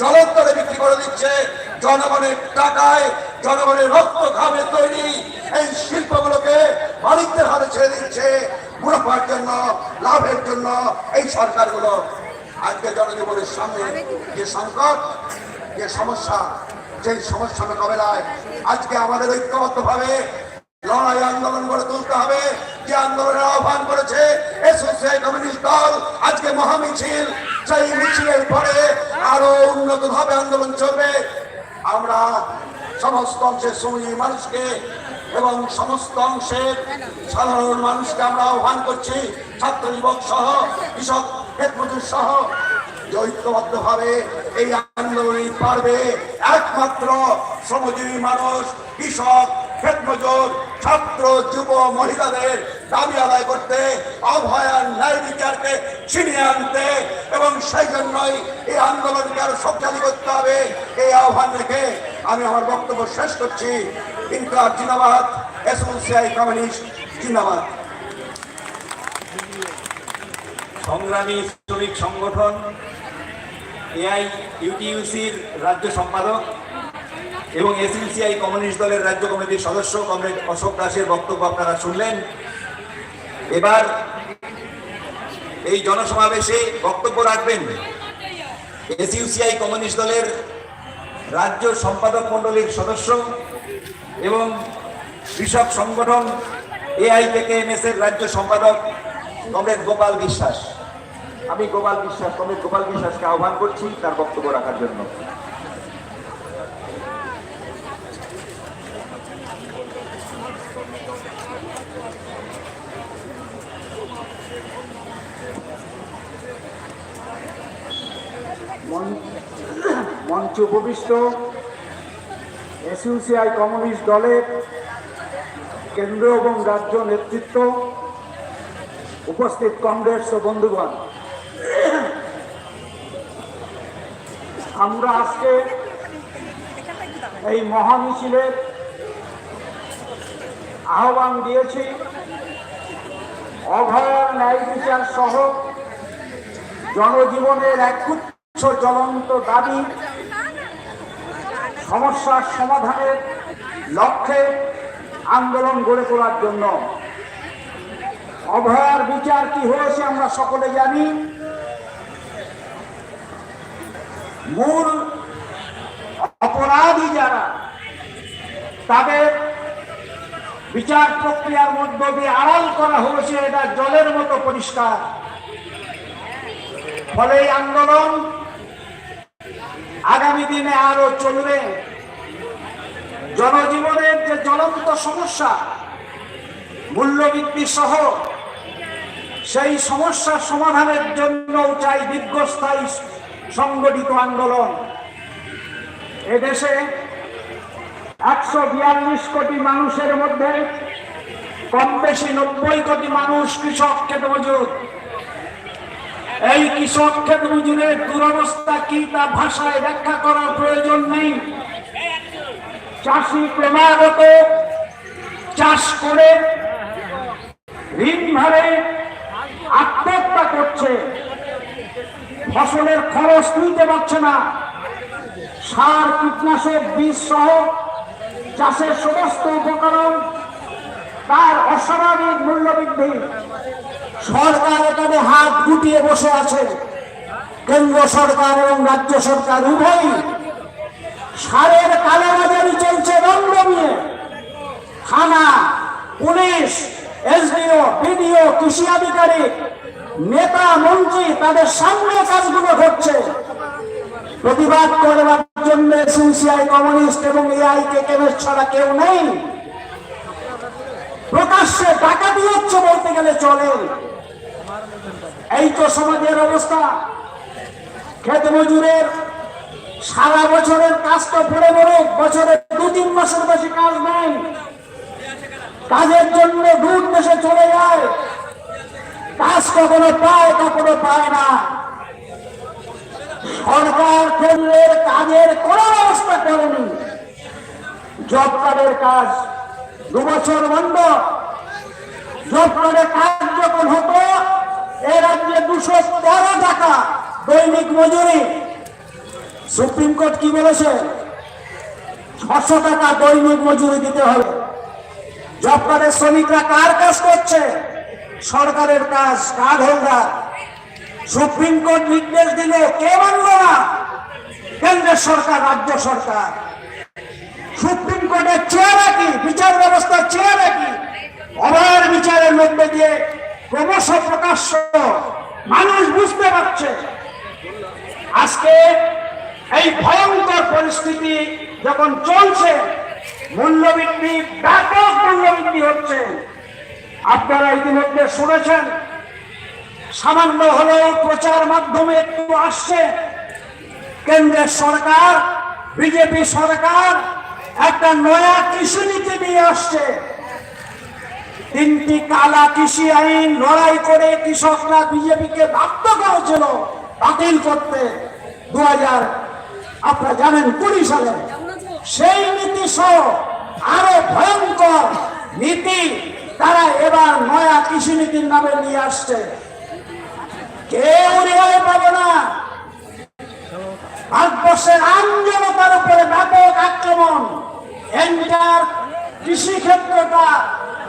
জলস্তরে বিক্রি করে দিচ্ছে। জনগণের টাকায়, জনগণের রক্ত ঘামে তৈরি এই শিল্পগুলোকে মালিকদের হাতে ছেড়ে দিচ্ছে। মুনাফার জন্য, লাভের জন্য এই সরকারগুলো। আজকে জনজীবনের সামনে যে সংকট, যে সমস্যা সেই সমস্যা মোকাবেলায় আজকে আমাদের ঐক্যবদ্ধভাবে লড়াই আন্দোলন গড়ে তুলতে হবে। যে আন্দোলনের আহ্বান করেছে কমিউনিস্ট দল, আজকে মহামিছিল, সেই মিছিলের পরে আরও উন্নত ভাবে আন্দোলন চলবে। আমরা সমস্ত অংশের শ্রমিক মানুষকে এবং সমস্ত অংশের সাধারণ মানুষকে আমরা আহ্বান করছি ছাত্র যুবক সহ, কৃষক ক্ষেতমজুর সহ, যে ঐক্যবদ্ধভাবে এই আন্দোলনে পারবে। একমাত্র শ্রমজীবী মানুষ, কৃষক ক্ষেতমজুর ছাত্র, যুব, মহিলাদের দাবি আদায় করতে অভয়ার ন্যায় বিচারকে ছিনিয়ে আনতে এবং সেই জন্যই এই আন্দোলনকে আরও শক্তিশালী করতে হবে, এই আহ্বান রেখে আমি আমার বক্তব্য শেষ করছি। ইনকার জিন্দাবাদ এসোসিয়াই কমিউনিস্ট জিন্দাবাদ। সংগ্রামী শ্রমিক সংগঠন, এআই ইউটিইউসির রাজ্য সম্পাদক এবং এসইউসিআই কমিউনিস্ট দলের রাজ্য কমিটির সদস্য কমরেড অশোক দাসের বক্তব্য আপনারা শুনলেন। এবার এই জনসমাবেশে বক্তব্য রাখবেন এসইউসিআই কমিউনিস্ট দলের রাজ্য সম্পাদক মণ্ডলীর সদস্য এবং কৃষক সংগঠন এআই থেকে এমএস এর রাজ্য সম্পাদক কমরেড গোপাল বিশ্বাস। আমি গোপাল বিশ্বাস, কমরেড গোপাল বিশ্বাসকে আহ্বান করছি তার বক্তব্য রাখার জন্য মন- মঞ্চে উপবিষ্ট এসইউসিআই কমিউনিস্ট দলের কেন্দ্র এবং রাজ্য নেতৃত্ব উপস্থিত কংগ্রেস ও বন্ধুগণ। আমরা আজকে এই মহামিছিলের আহ্বান দিয়েছি। অভয়ার ন্যায় বিচার সহ জনজীবনের এক গুচ্ছ জ্বলন্ত দাবি সমস্যার সমাধানের লক্ষ্যে আন্দোলন গড়ে তোলার জন্য অভয়ার বিচার কি হয়েছে আমরা সকলে জানি। মূল অপরাধী যারা, তাদের বিচার প্রক্রিয়ার মধ্য দিয়ে আড়াল করা হয়েছে, এটা জলের মতো পরিষ্কার। ফলে আন্দোলন আগামী দিনে আরও চলবে। জনজীবনের যে জ্বলন্ত সমস্যা, মূল্যবৃদ্ধি সহ, সেই সমস্যার সমাধানের জন্য চাই দীর্ঘস্থায়ী সংগঠিত আন্দোলন। এদেশে একশো বিয়াল্লিশ কোটি মানুষের মধ্যে কম বেশি নব্বই কোটি মানুষ কৃষক খেতে এই কৃষক ক্ষেত দুরবস্থা কি তা ভাষায় ব্যাখ্যা করার প্রয়োজন নেই। চাষি ক্রমাগত চাষ করে ঋণ ভারে আত্মহত্যা করছে। ফসলের খরচ নিতে পারছে না। সার, কীটনাশক, বীজ সহ চাষের সমস্ত উপকরণ তার অস্বাভাবিক মূল্যবৃদ্ধি। সরকার এখানে হাত গুটিয়ে বসে আছে। কেন্দ্র সরকার এবং রাজ্য সরকার উভয়ই সারের কালোবাজারি চলছে দণ্ড নিয়ে। থানা, পুলিশ, এসডিও, বিডিও, কৃষি আধিকারিক, নেতা, মন্ত্রী, তাদের সামনে কাজগুলো ঘটছে। প্রতিবাদ করবার জন্য সিসিআই কমিউনিস্ট এবং এআই কে কেমের ছাড়া কেউ নেই। প্রকাশ্যে ডাকাতি হচ্ছে বলতে গেলে চলে। এই তো সমাজের অবস্থা। খেত মজুরের সারা বছরের কাজ তো পড়ে মরুক, বছরে দু তিন মাসের বেশি কাজ নেই। কাজের জন্য দূর দেশে চলে যায়। কাজ কখনো পায় কখনো পায় না। সরকার কেন্দ্রের কাজের কোনো ব্যবস্থা করেনি। জব কার্ডের কাজ দু বছর বন্ধ। জব কার্ডের কাজ যখন হতো এ রাজ্যে দুশো তেরো টাকা দৈনিক মজুরি। সুপ্রিম কোর্ট কি বলেছে? ছশো টাকা দৈনিক মজুরি দিতে হবে। জব কার্ডের শ্রমিকরা কার কাজ করছে, সরকারের কাজ কার্ড হোল্ডার সুপ্রিম কোর্ট নির্দেশ দিল কে মানল না? কেন্দ্রের সরকার, রাজ্য সরকার। সুপ্রিম কোর্টের চেয়ারে কি বিচার ব্যবস্থার চেয়ারে কি অবাধ বিচারের মধ্যে দিয়ে ক্রমশ প্রকাশ্য। মানুষ বুঝতে পারছে। আজকে এই ভয়ঙ্কর পরিস্থিতি যখন চলছে, মূল্যবৃদ্ধি, ব্যাপক মূল্যবৃদ্ধি হচ্ছে। আপনারা ইতিমধ্যে শুনেছেন, সামান্য হলেও প্রচার মাধ্যমে একটু আসছে। কেন্দ্রের সরকার, বিজেপি সরকার একটা নয়া কৃষি নীতি নিয়ে আসছে। তিনটি কালা কৃষি আইন লড়াই করে কৃষকরা বিজেপিকে বাধ্য করেছিল বাতিল করতে দু হাজার আপনারা জানেন কুড়ি সালে। সেই নীতি সহ আরও ভয়ঙ্কর নীতি তারা এবার নয়া কৃষি নীতির নামে নিয়ে আসছে। কেউ রেহাই পাবে না। ভারতবর্ষের আন্দোলতার উপরে ব্যাপক আক্রমণ। এন্টার কৃষি ক্ষেত্রটা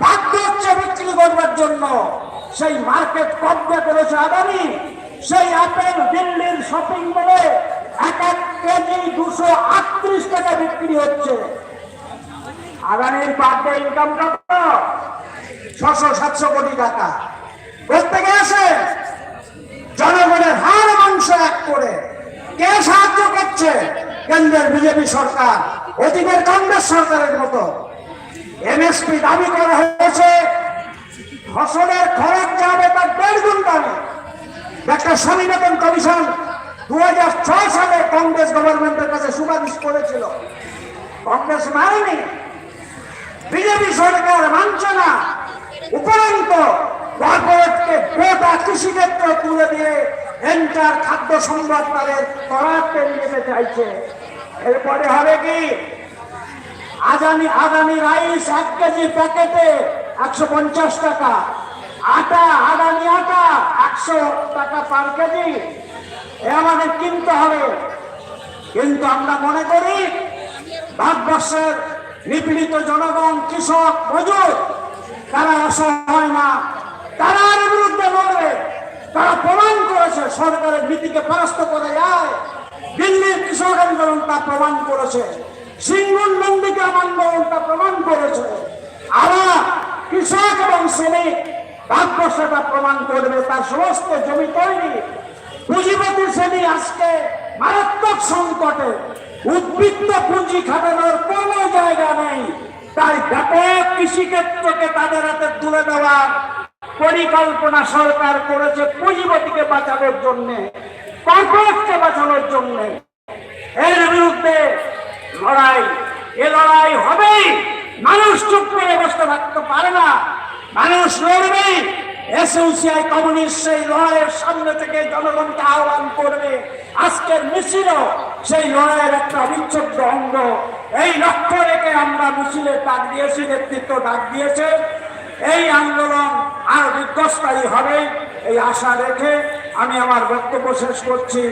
বাধ্য হচ্ছে বিক্রি করবার জন্য। সেই মার্কেট কবজা করেছে আদানি। সেই আপেল দিল্লির শপিং মলে এক এক কেজি দুশো আটত্রিশ টাকা বিক্রি হচ্ছে। আদানির পার ডে ইনকাম কত? ছশো সাতশো কোটি টাকা। প্রত্যেকে আসে জনগণের হার মাংস এক করে। কে সাহায্য করছে? কেন্দ্রের বিজেপি সরকার, অতীতের কংগ্রেস সরকারের মতো। এমএসপি দাবি করা হয়েছে ফসলের খরচ যাবে তার দেড় গুণ দামে একটা স্বামীনাথন কমিশন দু সালে কংগ্রেস গভর্নমেন্টের কাছে সুপারিশ করেছিল। কংগ্রেস মানেনি। বিজেপি সরকার মানছে না। উপরন্ত কর্পোরেটকে গোটা কৃষিক্ষেত্র তুলে দিয়ে এন্টার খাদ্য সংবাদ তাদের করাতে নিয়ে যেতে চাইছে। এরপরে হবে কি? আদানি আগামী রাইস এক কেজি প্যাকেটে একশো পঞ্চাশ টাকা। আটা, আগামী আটা একশো টাকা পার কেজি। এ আমাদের কিনতে হবে। কিন্তু আমরা মনে করি, ভারতবর্ষের নিপীড়িত জনগণ, কৃষক, মজুর, তারা অসহায় না। তারা এর বিরুদ্ধে লড়বে। তারা প্রমাণ করেছে, সরকারের নীতিকে পরাস্ত করে যায় দিল্লির কৃষক আন্দোলন তা প্রমাণ করেছে। সিঙ্গুর নন্দীগ্রাম আন্দোলন প্রমাণ করেছে। আবার কৃষক এবং শ্রমিক ভারতবর্ষটা প্রমাণ করবে তার সমস্ত জমি তৈরি। পুঁজিপতি শ্রেণি আজকে মারাত্মক সংকটে। উদ্বৃত্ত পুঁজি খাটানোর কোনো জায়গা নেই। তাই ব্যাপক কৃষিক্ষেত্রকে তাদের হাতে তুলে দেওয়ার পরিকল্পনা সরকার করেছে পুঁজিপতিকে বাঁচানোর জন্য, কর্পোরেটকে বাঁচানোর জন্য। এর বিরুদ্ধে লড়াই, এ লড়াই হবেই। মানুষ চুপ করে বসতে থাকতে পারে না। মানুষ লড়বে। এসইউসিআই কমিউনিস্ট সেই লড়াইয়ের সামনে থেকে জনগণকে আহ্বান করবে। আজকের মিছিলও সেই লড়াইয়ের একটা অবিচ্ছেদ্য অঙ্গ। এই লক্ষ্য রেখে আমরা মিছিলের ডাক দিয়েছি, নেতৃত্ব ডাক দিয়েছে। এই আন্দোলন আরও দীর্ঘস্থায়ী হবে, এই আশা রেখে আমি আমার বক্তব্য শেষ করছি।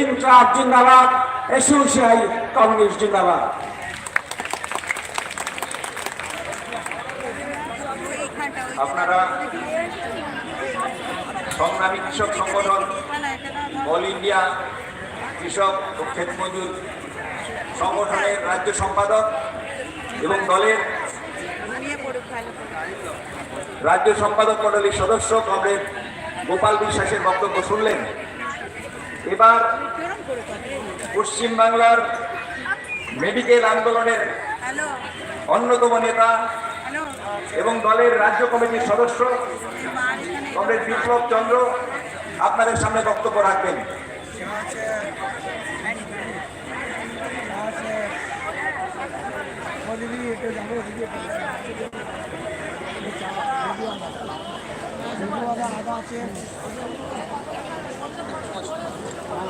ইনচার্জ জিন্দাবাদ এসইউসিআই কমিউনিস্ট জিন্দাবাদ। আপনারা সংগ্রামী কৃষক সংগঠন, অল ইন্ডিয়া কৃষক ও ক্ষেত মজুর সংগঠনের রাজ্য সম্পাদক এবং দলের রাজ্য সম্পাদক মন্ডলীর সদস্য কমরেড গোপাল বিশ্বাসের বক্তব্য শুনলেন। এবার পশ্চিমবাংলার মেডিকেল আন্দোলনের অন্যতম নেতা এবং দলের রাজ্য কমিটির সদস্য কমরেড বিপ্লব চন্দ্র আপনাদের সামনে বক্তব্য রাখবেন।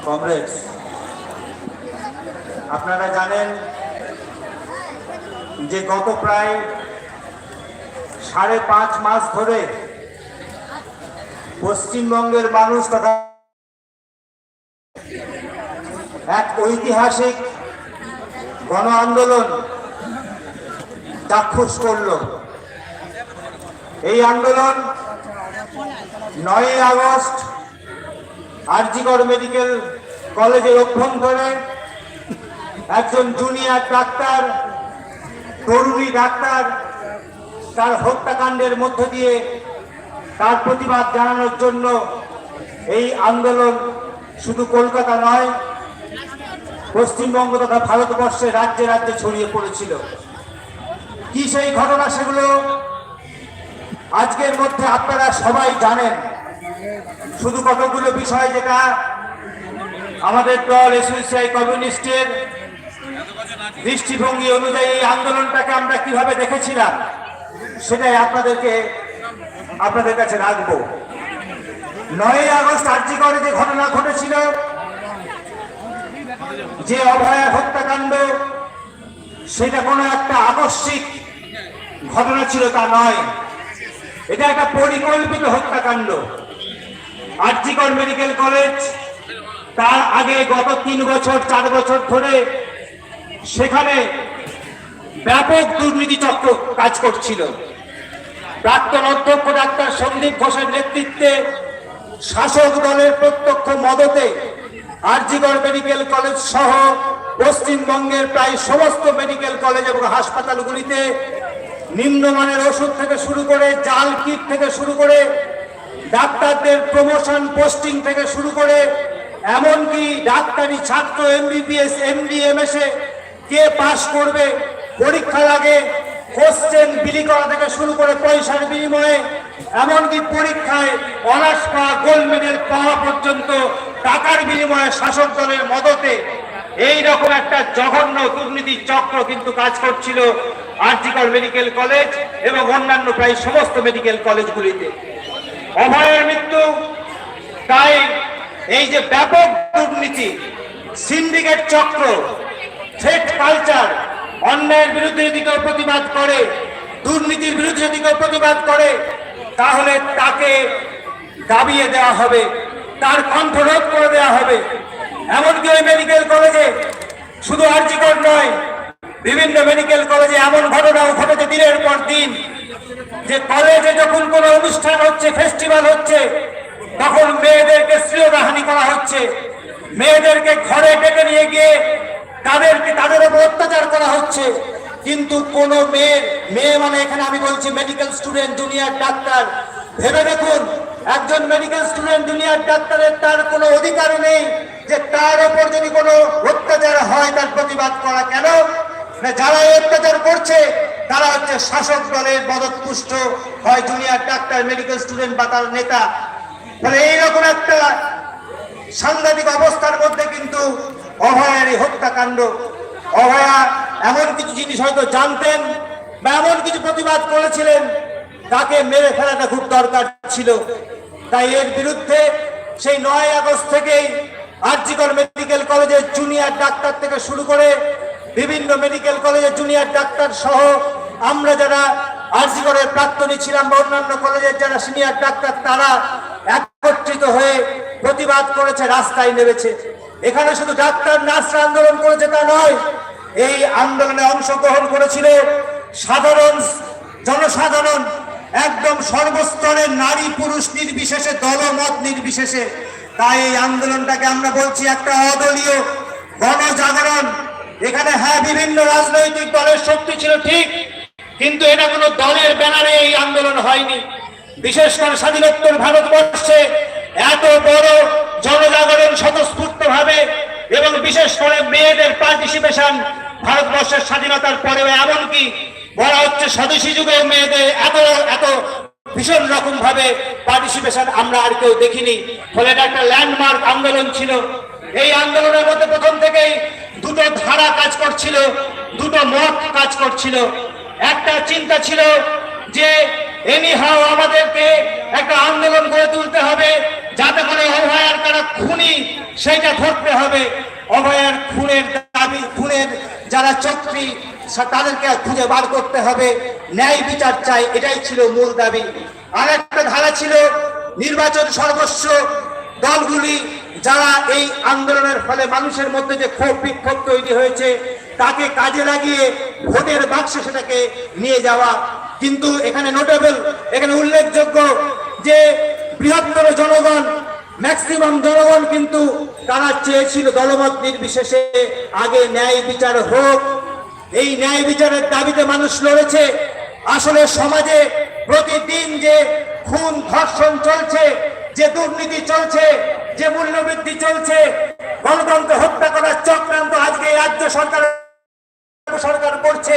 কংগ্রেস। আপনারা জানেন যে গত প্রায় সাড়ে পাঁচ মাস ধরে পশ্চিমবঙ্গের মানুষ তথা এক ঐতিহাসিক গণ আন্দোলন চাক্ষুষ করল। এই আন্দোলন নয় আগস্ট আরজিকর মেডিকেল কলেজে কলেজের অভ্যন্তরে একজন জুনিয়র ডাক্তার তরুণী ডাক্তার, তার হত্যাকাণ্ডের মধ্য দিয়ে তার প্রতিবাদ জানানোর জন্য এই আন্দোলন শুধু কলকাতা নয়, পশ্চিমবঙ্গ তথা ভারতবর্ষে রাজ্যে রাজ্যে ছড়িয়ে পড়েছিল। কি সেই ঘটনা সেগুলো আজকের মধ্যে আপনারা সবাই জানেন শুধু কতগুলো বিষয় যেটা আমাদের দল এসোসিয়াই কমিউনিস্টের দৃষ্টিভঙ্গি অনুযায়ী আন্দোলনটাকে আমরা কীভাবে দেখেছিলাম, সেটাই আপনাদেরকে আপনাদের কাছে রাখব। নয় আগস্ট আর্যিকরে যে ঘটনা ঘটেছিল, যে অভয়া হত্যাকাণ্ড, সেটা কোনো একটা আকস্মিক ঘটনা ছিল তা নয়। এটা একটা পরিকল্পিত হত্যাকাণ্ড। আরজিকর মেডিকেল কলেজ, তার আগে গত তিন বছর, চার বছর ধরে সেখানে ব্যাপক দুর্নীতি চক্র কাজ করছিল। প্রাক্তন অধ্যক্ষ ডাক্তার সন্দীপ ঘোষের নেতৃত্বে শাসক দলের প্রত্যক্ষ মদতে আরজিগড় মেডিকেল কলেজ সহ পশ্চিমবঙ্গের প্রায় সমস্ত মেডিকেল কলেজ এবং হাসপাতালগুলিতে নিম্নমানের ওষুধ থেকে শুরু করে জাল কিট থেকে শুরু করে ডাক্তারদের প্রমোশন পোস্টিং থেকে শুরু করে, এমনকি ডাক্তারি ছাত্র এমবিবিএস এমডিএমএস এ কে পাশ করবে পরীক্ষা লাগে কোশ্চেন বিলি করা থেকে শুরু করে পয়সার বিনিময়ে, এমনকি পরীক্ষায় অনার্স পাওয়া গোল্ড মেডেল পাওয়া পর্যন্ত টাকার বিনিময়ে শাসক দলের মদতে এই রকম একটা জঘন্য দুর্নীতি চক্র কিন্তু কাজ করছিল আরজিকর মেডিকেল কলেজ এবং অন্যান্য প্রায় সমস্ত মেডিকেল কলেজগুলিতে। অভয়ের মৃত্যু, তাই এই যে ব্যাপক দুর্নীতি, সিন্ডিকেট চক্র, থ্রেট কালচার, অন্যায়ের বিরুদ্ধে যদি কেউ প্রতিবাদ করে, দুর্নীতির বিরুদ্ধে যদি কেউ প্রতিবাদ করে, তাহলে তাকে দাবিয়ে দেওয়া হবে, তার কণ্ঠরোধ করে দেওয়া হবে। এমনকি ওই মেডিকেল কলেজে শুধু আর্জিকর নয়, বিভিন্ন মেডিকেল কলেজে এমন ঘটনাও ঘটেছে দিনের পর দিন, যে কলেজে যখন কোনো অনুষ্ঠান হচ্ছে ফেস্টিভ্যাল হচ্ছে, তখন মেয়েদেরকে শ্রেয়দাহানি করা হচ্ছে। মেয়েদেরকে ঘরে ডেকে নিয়ে গিয়ে তাদেরকে, তাদের উপর অত্যাচার করা হচ্ছে। কিন্তু কোন মেয়ের মেয়ে মানে এখানে আমি বলছি মেডিকেল স্টুডেন্ট জুনিয়র ডাক্তার ভেবে দেখুন, একজন মেডিকেল স্টুডেন্ট জুনিয়র ডাক্তারের তার কোনো অধিকার নেই যে তার উপর যদি কোনো অত্যাচার হয়, তার প্রতিবাদ করা কেন? না যারা অত্যাচার করছে, তারা হচ্ছে শাসক দলের মদতপুষ্ট হয় জুনিয়র ডাক্তার মেডিকেল স্টুডেন্ট বা তার নেতা। ফলে এইরকম একটা সাংঘাতিক অবস্থার মধ্যে কিন্তু অভয়ার এই হত্যাকাণ্ড। অভয়া এমন কিছু জিনিস হয়তো জানতেন বা এমন কিছু প্রতিবাদ করেছিলেন তাকে মেরে ফেলাটা খুব দরকার ছিল। তাই এর বিরুদ্ধে সেই নয় আগস্ট থেকেই আরজিকর মেডিকেল কলেজের জুনিয়র ডাক্তার থেকে শুরু করে বিভিন্ন মেডিকেল কলেজের জুনিয়র ডাক্তার সহ আমরা যারা আরজিকরের প্রাক্তনী ছিলাম বা অন্যান্য কলেজের যারা সিনিয়র ডাক্তার, তারা একত্রিত হয়ে প্রতিবাদ করেছে, রাস্তায় নেমেছে। এখানে শুধু ডাক্তার নার্সরা আন্দোলন করেছে তা নয়, এই আন্দোলনে অংশগ্রহণ করেছিল সাধারণ জনসাধারণ। একদম সর্বস্তরের নারী পুরুষ নির্বিশেষে, দলমত নির্বিশেষে, তাই এই আন্দোলনটাকে আমরা বলছি একটা অদলীয় গণজাগরণ। এখানে হ্যাঁ বিভিন্ন রাজনৈতিক দলের শক্তি ছিল ঠিক, কিন্তু এটা কোনো দলের ব্যানারে এই আন্দোলন হয়নি। বিশেষ করে স্বাধীনোত্তর ভারতবর্ষে এত বড় জনজাগরণ স্বতঃস্ফূর্ত ভাবে এবং বিশেষ করে মেয়েদের পার্টিসিপেশন ভারতবর্ষের স্বাধীনতার পরেও, এমনকি বলা হচ্ছে স্বদেশী যুগে মেয়েদের এত এত ভীষণ রকম ভাবে পার্টিসিপেশন আমরা আর কেউ দেখিনি। ফলে এটা একটা ল্যান্ডমার্ক আন্দোলন ছিল। এই আন্দোলনের মধ্যে প্রথম থেকেই দুটো ধারা কাজ করছিল, দুটো মত কাজ করছিল। একটা চিন্তা ছিল যে এনি হাও আমাদেরকে একটা আন্দোলন গড়ে তুলতে হবে, যাতে করে অভয়ার কারা খুনি, সেইটা ধরতে হবে। অভয়ার খুনের দাবি, খুনের যারা চক্রী তাদেরকে খুঁজে বার করতে হবে। ন্যায় বিচার চাই, এটাই ছিল মূল দাবি। আর একটা ধারা ছিল, নির্বাচন সর্বস্ব দলগুলি যারা এই আন্দোলনের ফলে মানুষের মধ্যে যে ক্ষোভ বিক্ষোভ তৈরি হয়েছে, তাকে কাজে লাগিয়ে ভোটের বাক্সে সেটাকে নিয়ে যাওয়া। কিন্তু এখানে নোটেবল এখানে উল্লেখযোগ্য যে বৃহত্তর জনগণ ম্যাক্সিমাম জনগণ কিন্তু তারা চেয়েছিল দলমত নির্বিশেষে আগে ন্যায় বিচার হোক। এই ন্যায় বিচারের দাবিতে মানুষ লড়েছে। আসলে সমাজে প্রতিদিন যে খুন, ধর্ষণ চলছে, যে দুর্নীতি চলছে, যে মূল্যবৃদ্ধি চলছে, গণতন্ত্র হত্যা করার চক্রান্ত আজকে রাজ্য সরকার সরকার করছে,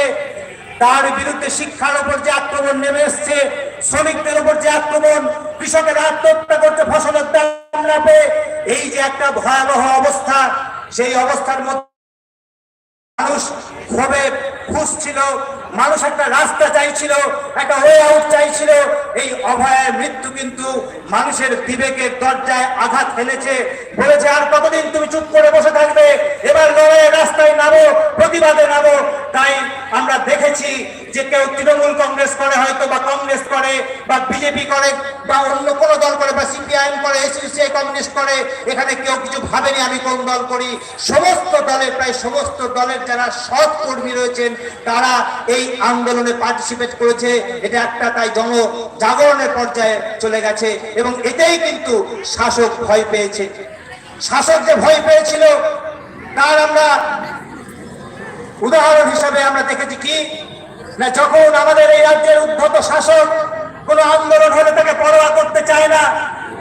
তার বিরুদ্ধে শিক্ষার উপর যে আক্রমণ নেমে এসছে, শ্রমিকদের উপর যে আক্রমণ, কৃষকের আত্মহত্যা করছে, ফসলের দাম না পেয়ে এই যে একটা ভয়াবহ অবস্থা, সেই অবস্থার মধ্যে মানুষ ক্ষোভে খুঁজছিল মানুষ একটা রাস্তা চাইছিল, একটা ওয়ে আউট চাইছিল। এই অভয়ের মৃত্যু কিন্তু মানুষের বিবেকের দরজায় আঘাত ফেলেছে বলেছে, আর কতদিন তুমি চুপ করে বসে থাকবে, এবার লড়াইয়ের রাস্তায় নামো, প্রতিবাদে নামো। তাই দেখেছি যে কেউ তৃণমূল কংগ্রেস করে হয়তো বা কংগ্রেস করে বা বিজেপি করে বা অন্য কোনো দল করে বা সিপিআইএম করে এসিসিআই কমিউনিস্ট করে, এখানে কেউ কিছু ভাবেনি, আমি কোন দল করি? সমস্ত দলের, প্রায় সমস্ত দলের যারা সৎ কর্মী রয়েছেন, তারা এই আন্দোলনে পার্টিসিপেট করেছে। এটা একটা তাই জন জাগরণের পর্যায়ে চলে গেছে এবং এতেই কিন্তু শাসক ভয় পেয়েছে। শাসক যে ভয় পেয়েছিল, তার আমরা উদাহরণ হিসাবে আমরা দেখেছি কি? না, যখন আমাদের এই রাজ্যের উদ্ধত শাসক কোন আন্দোলন হলে তাকে পরোয়া করতে চায় না,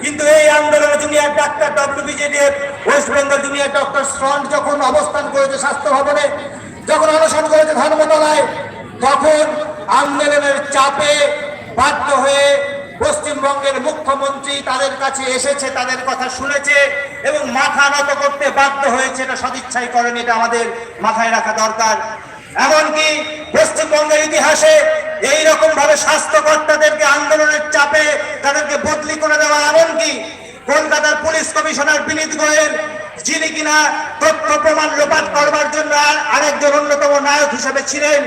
কিন্তু এই আন্দোলনে junior doctor WBJDF West Bengal junior doctor front যখন অবস্থান করেছে স্বাস্থ্য ভবনে, যখন অনশন করেছে ধর্মতলায়, তখন আন্দোলনের চাপে বাধ্য হয়ে পশ্চিমবঙ্গের মুখ্যমন্ত্রী তাদের কাছে এসেছে, তাদের কথা শুনেছে এবং মাথা নত করতে বাধ্য হয়েছে। এটা সদিচ্ছাই করেন, এটা আমাদের মাথায় রাখা দরকার। এমনকি পশ্চিমবঙ্গের ইতিহাসে এই রকম ভাবে স্বাস্থ্যকর্তাদেরকে আন্দোলনের চাপে তাদেরকে বদলি করে দেওয়া, এমনকি কলকাতার পুলিশ কমিশনার বিনীত গোয়েল, যিনি কিনা তথ্য প্রমাণ লোপাট করবার জন্য আরেকজন অন্যতম নায়ক হিসেবে ছিলেন,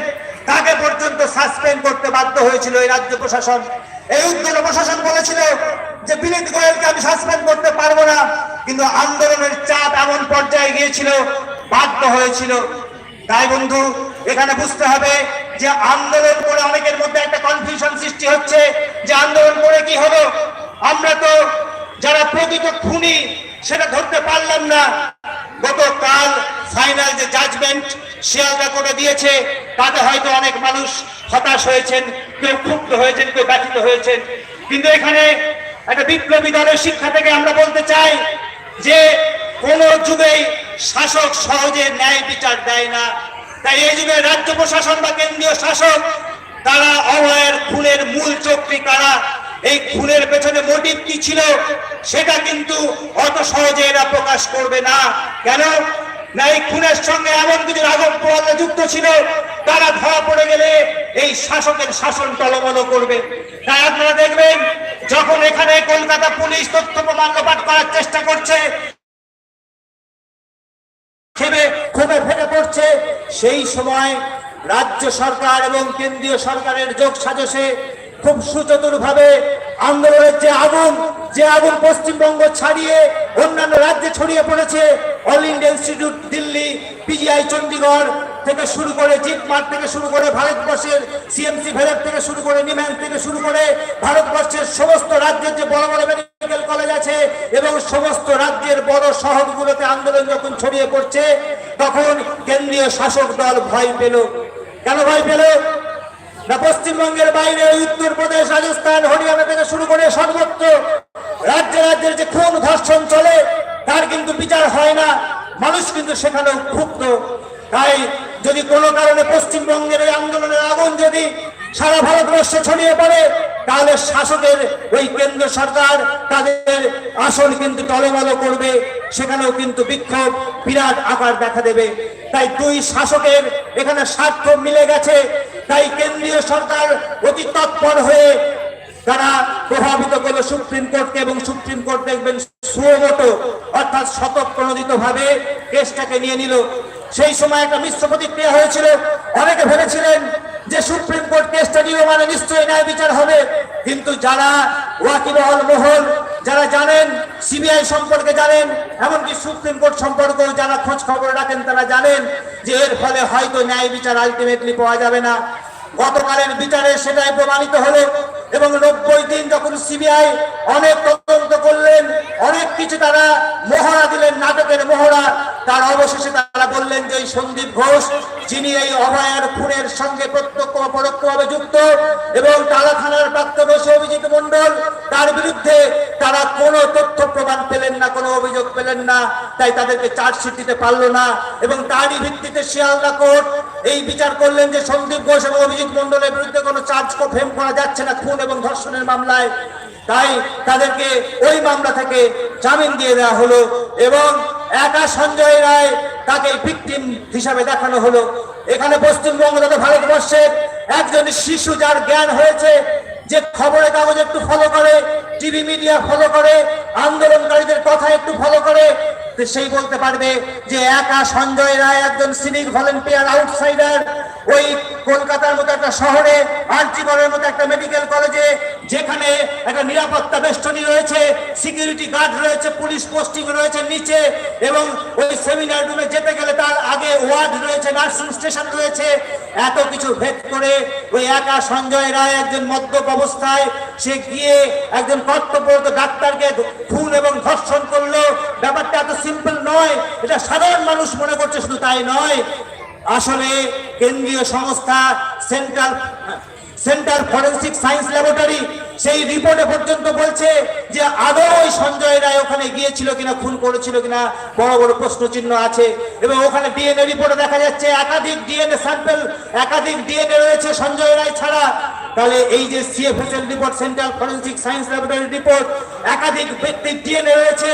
তাকে পর্যন্ত সাসপেন্ড করতে বাধ্য হয়েছিল এই রাজ্য প্রশাসন। এই উদ্যোগ প্রশাসন বলেছিল যে বিনীত গোয়েলকে আমি সাসপেন্ড করতে পারব না, কিন্তু আন্দোলনের চাপ এমন পর্যায়ে গিয়েছিল, বাধ্য হয়েছিল। তাই বন্ধু, এখানে বুঝতে হবে যে আন্দোলন করে অনেকের মধ্যে একটা কনফিউশন সৃষ্টি হচ্ছে, যে আন্দোলন করে কি হলো? আমরা তো যারা প্রকৃত খুনি, সেটা ধরতে পারলাম না। গতকাল ফাইনাল যে জাজমেন্ট শিয়ালদা করে দিয়েছে, তাতে হয়তো অনেক মানুষ হতাশ হয়েছেন, কেউ ক্ষুব্ধ হয়েছেন, কেউ ব্যথিত হয়েছেন। কিন্তু এখানে একটা বিপ্লবী দলের শিক্ষা থেকে আমরা বলতে চাই যে কোন যুগেই শাসক সহজে ন্যায় বিচার দেয় না। তাই এই যুগে রাজ্য প্রশাসন বা কেন্দ্রীয় শাসক, তারা অভয়ের খুনের মূল চক্রী কারা? এই খুনের পেছনে মোটিভ কি ছিল? সেটা কিন্তু অত সহজে এরা প্রকাশ করবে না। কেন? না এই খুনের সঙ্গে এমন কিছু রাঘব পোয়ালে যুক্ত ছিল, তারা ধরা পড়ে গেলে এই শাসকের শাসন টলমল করবে। তাই আপনারা দেখবেন, যখন এখানে কলকাতা পুলিশ তথ্য প্রমাণ লোপাট করার চেষ্টা করছে ক্ষোভে পড়ছে, সেই সময় রাজ্য সরকার এবং কেন্দ্রীয় সরকারের যোগ সাজসে খুব সুচতুর ভাবে আন্দোলনের যে আগুন যে আগুন পশ্চিমবঙ্গ ছাড়িয়ে অন্যান্য রাজ্যে ছড়িয়ে পড়েছে all India institute Delhi PGI Chandigarh থেকে শুরু করে জিপমার্ট থেকে শুরু করে ভারতবর্ষের সিএমসি ভেরত থেকে শুরু করে নিম্যান্স থেকে শুরু করে ভারতবর্ষের সমস্ত রাজ্যের যে বড় বড় মেডিকেল কলেজ আছে এবং সমস্ত রাজ্যের বড় শহরগুলোতে আন্দোলন যখন ছড়িয়ে পড়ছে, তখন কেন্দ্রীয় শাসক দল ভয় পেল। কেন ভয় পেল? না, পশ্চিমবঙ্গের বাইরে উত্তরপ্রদেশ রাজস্থান, হরিয়ানা থেকে শুরু করে সর্বত্র রাজ্যে রাজ্যের যে খুন ধর্ষণ চলে, তার কিন্তু বিচার হয় না। মানুষ কিন্তু সেখানেও ক্ষুব্ধ। তাই যদি কোনো কারণে পশ্চিমবঙ্গের এই আন্দোলনের আগুন যদি সারা ভারতবর্ষে ছড়িয়ে পড়ে, তাহলে শাসকের ওই কেন্দ্র সরকার, তাদের আসন কিন্তু টলমল করবে, সেখানেও কিন্তু বিক্ষোভ বিরাট আকার দেখা দেবে। তাই দুই শাসকের এখানে স্বার্থ মিলে গেছে, তাই কেন্দ্রীয় সরকার অতি তৎপর হয়ে তারা প্রভাবিত করল সুপ্রিম কোর্টকে এবং সুপ্রিম কোর্ট দেখবেন সুমোটো, অর্থাৎ শতপ্রণোদিত ভাবে কেসটাকে নিয়ে নিল। সেই সময় একটা মিশ্র প্রতিক্রিয়া হয়েছিল, অনেকে ভেবেছিলেন যে সুপ্রিম কোর্ট কেসটা নিয়ে মানে নিশ্চয়ই ন্যায় বিচার হবে। কিন্তু যারা ওয়াকিবহল মহল যারা জানেন, সিবিআই সম্পর্কে জানেন, এমনকি সুপ্রিম কোর্ট সম্পর্কেও যারা খোঁজ খবর রাখেন, তারা জানেন যে এর ফলে হয়তো ন্যায় বিচার আলটিমেটলি পাওয়া যাবে না। গতকালের বিচারে সেটাই প্রমাণিত হলো এবং নব্বই দিন যখন সিবিআই অনেক তদন্ত করলেন, অনেক কিছু তারা মহড়া দিলেন, নাটকের মহড়া তার অবশেষে তারা বললেন যে সন্দীপ ঘোষ, যিনি এই অভয়ার খুনের সঙ্গে প্রত্যক্ষ পরোক্ষভাবে যুক্ত এবং টালা থানার প্রাপ্তবয়সী অভিজিৎ মন্ডল তার বিরুদ্ধে তারা কোনো তথ্য প্রমাণ পেলেন না, কোনো অভিযোগ পেলেন না, তাই তাদেরকে চার্জশিট দিতে পারল না এবং তারই ভিত্তিতে শিয়ালদা কোর্ট এই বিচার করলেন যে সন্দীপ ঘোষ এবং অভিজিৎ মন্ডলের বিরুদ্ধে কোনো চার্জ ফেম করা যাচ্ছে না, খুন এবং ধর্ষণের মামলায়। তাই তাদেরকে ওই মামলা থেকে জামিন দিয়ে দেওয়া হলো এবং একা সঞ্জয় রায় তাকে ভিকটিম হিসাবে দেখানো হলো। এখানে পশ্চিমবঙ্গ তথা ভারতবর্ষের একজন শিশু যার জ্ঞান হয়েছে, যে খবরের কাগজ একটু ফলো করে টিভি মিডিয়া ফলো করে, আন্দোলনকারীদের কথা একটু ফলো করে সেই বলতে পারবে যে একা সঞ্জয় রায় একজন সিনিক ভলেন্টিয়ার, আউটসাইডার। ওই কলকাতার মতো একটা শহরে আর্জিগড়ের মতো একটা মেডিকেল কলেজে, যেখানে একটা নিরাপত্তা বেষ্টনী রয়েছে, সিকিউরিটি গার্ড রয়েছে, পুলিশ পোস্টিং রয়েছে নিচে, এবং ওই সেমিনার রুমে যেতে গেলে তার আগে ওয়ার্ড রয়েছে, নার্সিং স্টেশন রয়েছে। এত কিছু ভেদ করে ওই একা সঞ্জয় রায় একজন মদ্যপ অবস্থায়, সে গিয়ে একজন কর্তব্যরত ডাক্তারকে খুন এবং ধর্ষণ করল। ব্যাপারটা এত সিম্পল নয়, এটা সাধারণ মানুষ মনে করছে শুধু তাই নয়। আসলে কেন্দ্রীয় সংস্থা, central centre forensic science laboratory সেই রিপোর্টে পর্যন্ত বলছে যে আদৌ ওই সঞ্জয় রায় ওখানে গিয়েছিল কিনা, খুন করেছিল কিনা, বড় বড় প্রশ্ন চিহ্ন আছে। এবং ওখানে ডিএনএ রিপোর্টে দেখা যাচ্ছে একাধিক ডিএনএ স্যাম্পল, একাধিক ডিএনএ রয়েছে সঞ্জয় রায় ছাড়া। তাহলে এই যে CFSL report central forensic science laboratory report একাধিক ব্যক্তির ডিএনএ রয়েছে,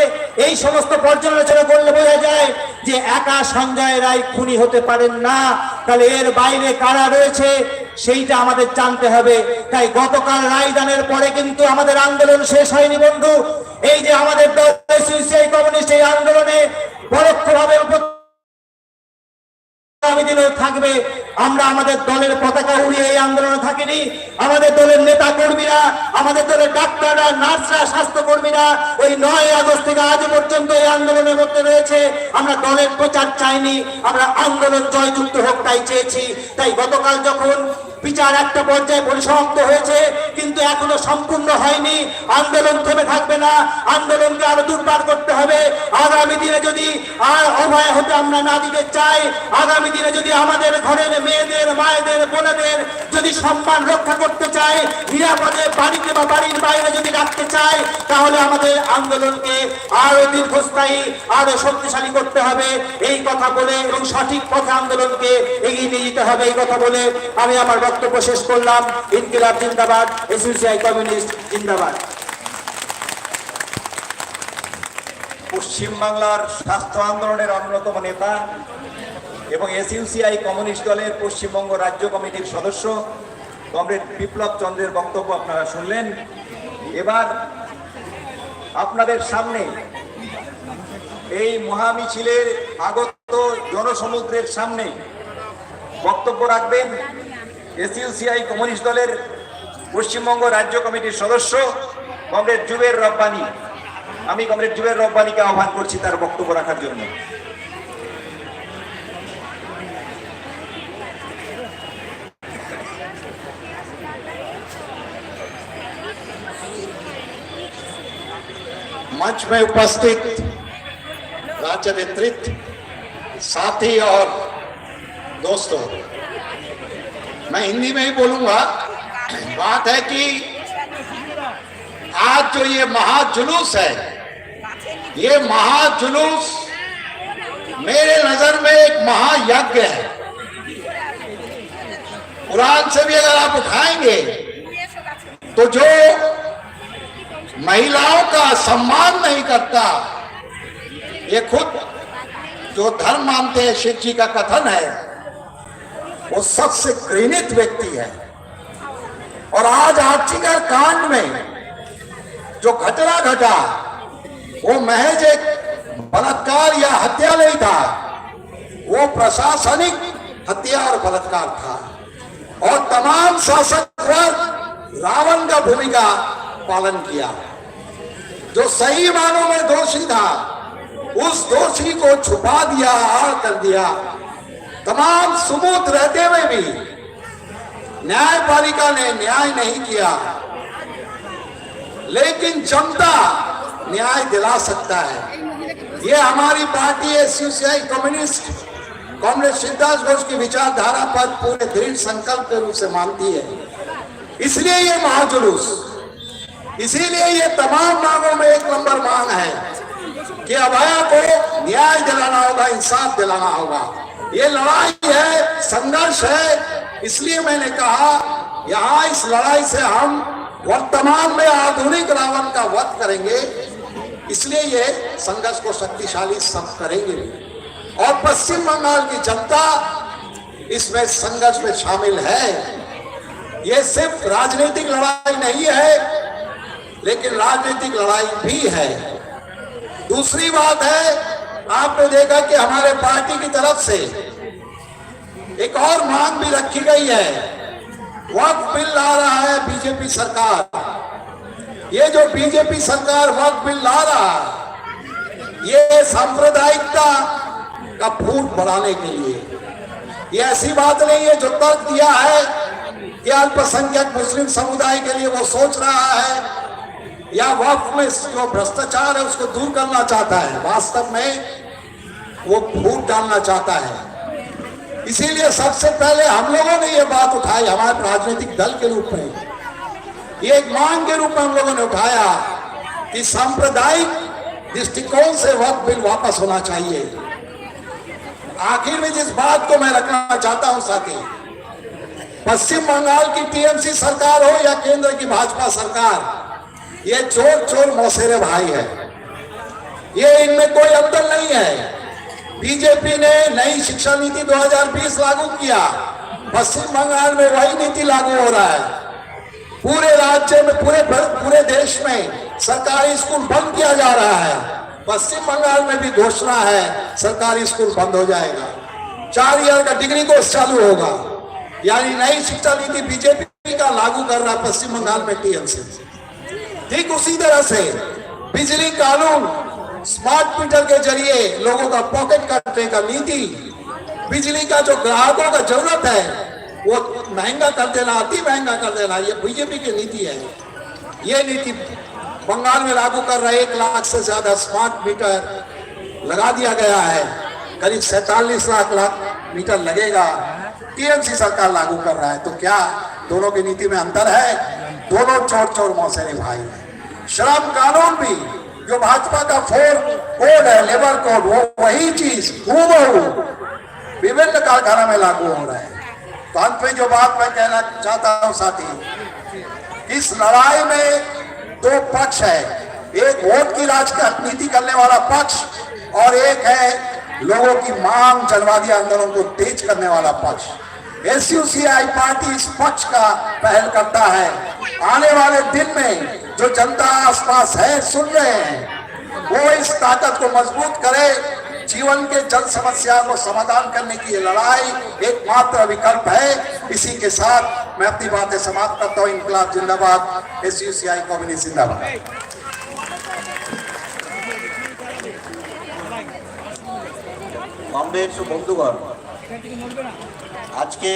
এই সমস্ত পর্যালোচনা করলে বোঝা যায় যে একা সঞ্জয় রায় খুনি হতে পারেন না। তাহলে এর বাইরে কারা রয়েছে, সেইটা আমাদের জানতে হবে। তাই গতকাল রায়দানের পরে কিন্তু আমাদের আন্দোলন শেষ হয়নি বন্ধু। এই যে আমাদের কমিউনিস্ট এই আন্দোলনে পরোক্ষভাবে আমাদের দলের পতাকা উড়িয়ে এই আন্দোলনে কর্মীরা ওই নয় আগস্ট আজ পর্যন্ত এই আন্দোলনের মধ্যে রয়েছে। আমরা দলের প্রচার চাইনি। আমরা আন্দোলন জয়যুক্ত হোক তাই চেয়েছি। তাই গতকাল যখন বিচার একটা পর্যায়ে পরিসমাপ্ত হয়েছে, কিন্তু এখনও সম্পূর্ণ হয়নি। আন্দোলন থেমে থাকবে না। আন্দোলনকে আরও দুর্বার করতে হবে। আগামী দিনে যদি আর অভয় হতে আমরা না দিতে চাই, আগামী দিনে যদি আমাদের ঘরের মেয়েদের, মায়েদের, বোনেদের যদি সম্মান রক্ষা করতে চাই, নিরাপদে বাড়িতে বা বাড়ির বাইরে যদি রাখতে চাই, তাহলে আমাদের আন্দোলনকে আরও দীর্ঘস্থায়ী, আরও শক্তিশালী করতে হবে। এই কথা বলে এবং সঠিক পথে আন্দোলনকে এগিয়ে নিয়ে যেতে হবে। এই কথা বলে আমি আমার বক্তব্য শেষ করলাম। ইনকিলাব জিন্দাবাদ, এসইউসিআই কমিউনিস্ট জিন্দাবাদ। পশ্চিমবাংলার স্বাস্থ্য আন্দোলনের অন্যতম নেতা এবং এসইউসিআই কমিউনিস্ট দলের পশ্চিমবঙ্গ রাজ্য কমিটির সদস্য কমরেড বিপ্লব চন্দ্রের বক্তব্য আপনারা শুনলেন। এবার আপনাদের সামনে এই মহামিছিলের আগত জনসমুদ্রের সামনে বক্তব্য রাখবেন। এসইউসিআই কমিউনিস্ট দলের পশ্চিমবঙ্গ রাজ্য কমিটির সদস্য কমরেড জুবের রব্বানি আমি কমরেড জুবের রব্বানিকে আহ্বান করছি তার বক্তব্য রাখার জন্য मंच में उपस्थित राज्य नेतृत्व साथी और दोस्तों मैं हिंदी में ही बोलूँगा। बात है कि आज जो ये महाजुलूस है, ये महाजुलूस मेरे नज़र में एक महायज्ञ है। कुरान से भी अगर आप उठाएँगे तो जो महिलाओं का सम्मान नहीं करता, ये खुद जो धर्म मानते हैं, शिव जी का कथन है वो सबसे घृणित व्यक्ति है। और आज आर्चिकर कांड में जो घटना घटा, वो महज एक बलात्कार या हत्या नहीं था, वो प्रशासनिक हत्या और बलात्कार था। और तमाम शासक वर्ग रावण का भूमिका पालन किया। जो सही मानों में दोषी था, उस दोषी को छुपा दिया आड़ कर दिया। तमाम सुबूत रहते हुए भी न्यायपालिका ने न्याय नहीं किया। लेकिन जनता न्याय दिला सकता है। ये हमारी पार्टी है सीसीआई कम्युनिस्ट। कांग्रेस सिद्धार्थ घोष की विचारधारा पर पूरे दृढ़ संकल्प के रूप से मानती है। इसलिए ये महाजुलूस, इसीलिए ये तमाम मांगों में एक नंबर मांग है कि अभया को न्याय दिलाना होगा, इंसाफ दिलाना होगा। ये लड़ाई है, संघर्ष है। इसलिए मैंने कहा, यहाँ इस लड़ाई से हम वर्तमान में आधुनिक रावण का वध करेंगे। इसलिए ये संघर्ष को शक्तिशाली सब करेंगे। और पश्चिम बंगाल की जनता इसमें संघर्ष में शामिल है। ये सिर्फ़ राजनीतिक लड़ाई नहीं है, लेकिन राजनीतिक लड़ाई भी है। दूसरी बात है आपने देखा कि हमारे पार्टी की तरफ़ से एक और मांग भी रखी गई है। वक्त बिल ला रहा है बीजेपी सरकार। ये जो बीजेपी सरकार वक्त बिल ला रहा ये सांप्रदायिकता का फूट बढ़ाने के लिए। ये ऐसी बात नहीं है जो तर्क दिया है कि अल्पसंख्यक मुस्लिम समुदाय के लिए वो सोच रहा है। या वक्फ में जो भ्रष्टाचार है उसको दूर करना चाहता है, वास्तव में वो फूट डालना चाहता है। इसीलिए सबसे पहले हम लोगों ने ये बात उठाई, हमारे राजनीतिक दल के रूप में। ये एक मांग के रूप में हम लोगों ने उठाया कि सांप्रदायिक दृष्टिकोण से वक्त बिल वापस होना चाहिए। आखिर में जिस बात को मैं रखना चाहता हूँ साथी, पश्चिम बंगाल की टीएमसी सरकार हो या केंद्र की भाजपा सरकार ये चोर चोर मौसेरे भाई है। ये इनमें कोई अंतर नहीं है। बीजेपी ने नई शिक्षा नीति 2020 लागू किया। पश्चिम बंगाल में वही नीति लागू हो रहा है। पूरे राज्य में, पूरे पूरे देश में सरकारी स्कूल बंद किया जा रहा है। पश्चिम बंगाल में भी घोषणा है, सरकारी स्कूल बंद हो जाएगा। चार ईयर का डिग्री कोर्स चालू होगा। यानी नई शिक्षा नीति बीजेपी का लागू कर रहा है पश्चिम बंगाल में टीएमसी ठीक उसी तरह से बिजली कानून स्मार्ट मीटर के ज़रिए लोगों का पॉकेट काटने का नीति, बिजली का जो ग्राहकों का ज़रूरत है, वो महँगा कर देना, अति महँगा कर देना, ये बीजेपी की नीति है। ये नीति बंगाल में लागू कर रहा एक लाख से ज़्यादा स्मार्ट मीटर लगा दिया गया है। करीब सैतालीस लाख लाख मीटर लगेगा। टीएमसी सरकार लागू कर रहा है। तो क्या दोनों की नीति में अंतर है? दोनों चोर चोर मौसेरे भाई हैं श्रम कानून भी, जो भाजपा का फोर कोड है, लेबर कोड, वो वही चीज़, हूबहू विभिन्न कारखाना में लागू हो रहा है। तो अंत में जो बात मैं कहना चाहता हूँ, साथी, इस लड़ाई में दो पक्ष है। एक वोट की राजनीति करने वाला पक्ष, और एक है लोगों की मांग, जनवादी आंदोलन को तेज करने वाला पक्ष। एसयूसीआई पार्टी इस पक्ष का पहल करता है आने वाले दिन में जो जनता आसपास है सुन रहे हैं वो इस ताकत को मजबूत करे जीवन के जल समस्या को समाधान करने की ये लड़ाई एकमात्र विकल्प है इसी के साथ मैं अपनी बातें समाप्त करता हूँ इनकलाब जिंदाबाद S U C I communist जिंदाबाद কমরেডস ও বন্ধুগণ আজকে